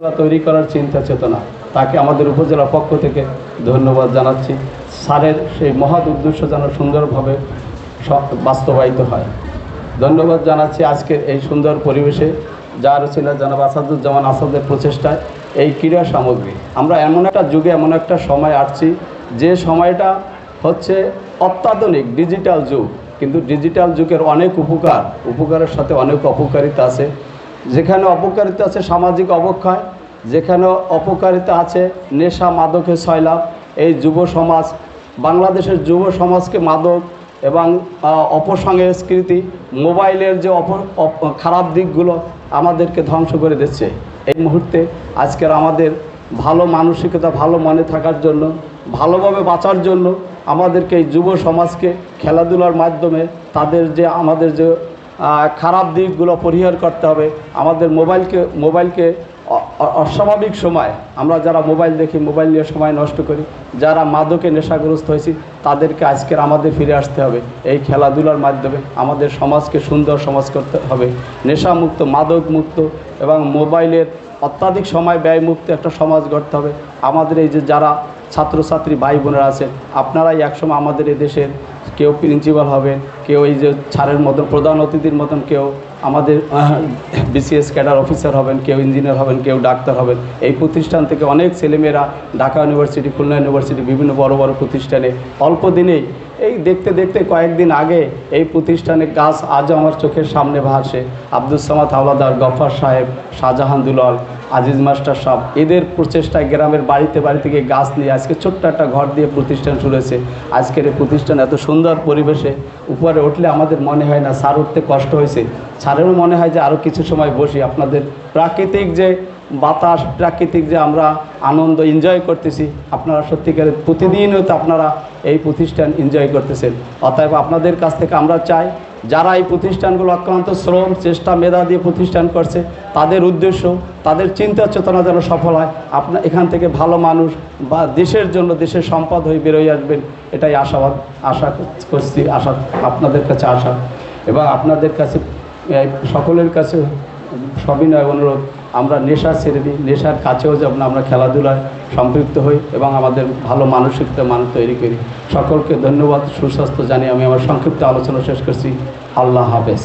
তৈরি করার চিন্তা চেতনা। তাকে আমাদের উপজেলা পক্ষ থেকে ধন্যবাদ জানাচ্ছি। স্যারের সেই মহৎ উদ্দেশ্য যেন সুন্দরভাবে বাস্তবায়িত হয়। ধন্যবাদ জানাচ্ছি আজকের এই সুন্দর পরিবেশে। যার ছিল জানাব আসাদুজ্জামান আসাদের প্রচেষ্টায় এই ক্রীড়া সামগ্রী। আমরা এমন একটা যুগে, এমন একটা সময় আসছি, যে সময়টা হচ্ছে অত্যাধুনিক, ডিজিটাল যুগ। কিন্তু ডিজিটাল যুগের অনেক উপকার, উপকারের সাথে অনেক অপকারিতা আছে। যেখানে অপকারিতা আছে সামাজিক অবক্ষয়, যেখানে অপকারিতা আছে নেশা, মাদকে সয়লাভ এই যুব সমাজ, বাংলাদেশের যুব সমাজকে মাদক এবং অপসংস্কৃতি মোবাইলের যে অপ, খারাপ দিকগুলো আমাদেরকে ধ্বংস করে দিচ্ছে। এই মুহূর্তে আজকের আমাদের ভালো মানসিকতা, ভালো মনে থাকার জন্য, ভালোভাবে বাঁচার জন্য আমাদেরকে এই যুব সমাজকে খেলাধুলার মাধ্যমে তাদের যে, আমাদের যে খারাপ দিকগুলো পরিহার করতে হবে। আমাদের মোবাইলকে মোবাইলকে অস্বাভাবিক সময়, আমরা যারা মোবাইল দেখি, মোবাইল নিয়ে সময় নষ্ট করি, যারা মাদকে নেশাগ্রস্ত হয়েছি, তাদেরকে আজকের আমাদের ফিরে আসতে হবে। এই খেলাধুলার মাধ্যমে আমাদের সমাজকে সুন্দর সমাজ করতে হবে। নেশামুক্ত মাদক মুক্ত এবং মোবাইলের অত্যাধিক সময় ব্যয়মুক্ত একটা সমাজ গড়তে হবে। আমাদের এই যে যারা ছাত্রছাত্রী ভাই বোনেরা আছেন, আপনারাই একসময় আমাদের এই দেশের কেউ প্রিন্সিপাল হবেন, কেউ এই যে ছাড়ের মতন, প্রধান অতিথির মতন কেউ আমাদের বিসিএস ক্যাডার অফিসার হবেন, কেউ ইঞ্জিনিয়ার হবেন, কেউ ডাক্তার হবেন। এই প্রতিষ্ঠান থেকে অনেক ছেলেমেয়েরা ঢাকা ইউনিভার্সিটি খুলনা ইউনিভার্সিটি বিভিন্ন বড় বড় প্রতিষ্ঠানে অল্প দিনেই এই দেখতে দেখতে কয়েকদিন আগে এই প্রতিষ্ঠানে গাছ আজও আমার চোখের সামনে ভাসে। আব্দুল সামাদ হাওলাদার, গফার সাহেব, শাহজাহান দুলাল, আজিজ মাস্টার সাহেব, এদের প্রচেষ্টায় গ্রামের বাড়িতে বাড়িতে গিয়ে গাছ নিয়ে আজকে ছোট্ট একটা ঘর দিয়ে প্রতিষ্ঠান হয়েছে। আজকের এই প্রতিষ্ঠান এত সুন্দর পরিবেশে উপরে উঠলে আমাদের মনে হয় না, সার উঠতে কষ্ট হয়েছে। সারেরও মনে হয় যে আরও কিছু সময় বসি। আপনাদের প্রাকৃতিক যে বাতাস, প্রাকৃতিক যে আমরা আনন্দ এনজয় করতেছি, আপনারা সত্যিকারের প্রতিদিনও তো আপনারা এই প্রতিষ্ঠান এনজয় করতেছেন। অতএব আপনাদের কাছ থেকে আমরা চাই, যারা এই প্রতিষ্ঠানগুলো অক্লান্ত শ্রম, চেষ্টা, মেধা দিয়ে প্রতিষ্ঠান করছে, তাদের উদ্দেশ্য, তাদের চিন্তা চেতনা যেন সফল হয় আপনার এখান থেকে ভালো মানুষ বা দেশের জন্য দেশের সম্পদ হয়ে বেরোয় আসবেন, এটাই আশাবাদ আশা করছি, আশা আপনাদের কাছে আশা। এবং আপনাদের কাছে সকলের কাছে সবিনয় অনুরোধ। আমরা নেশা ছেড়ে দিই, নেশার কাছেও যেমন আমরা খেলাধুলায় সম্পৃক্ত হই এবং আমাদের ভালো মানসিকতা মানুষ তৈরি করি। সকলকে ধন্যবাদ, সুস্বাস্থ্য জানিয়ে আমি আমার সংক্ষিপ্ত আলোচনা শেষ করছি। আল্লাহ হাফেজ।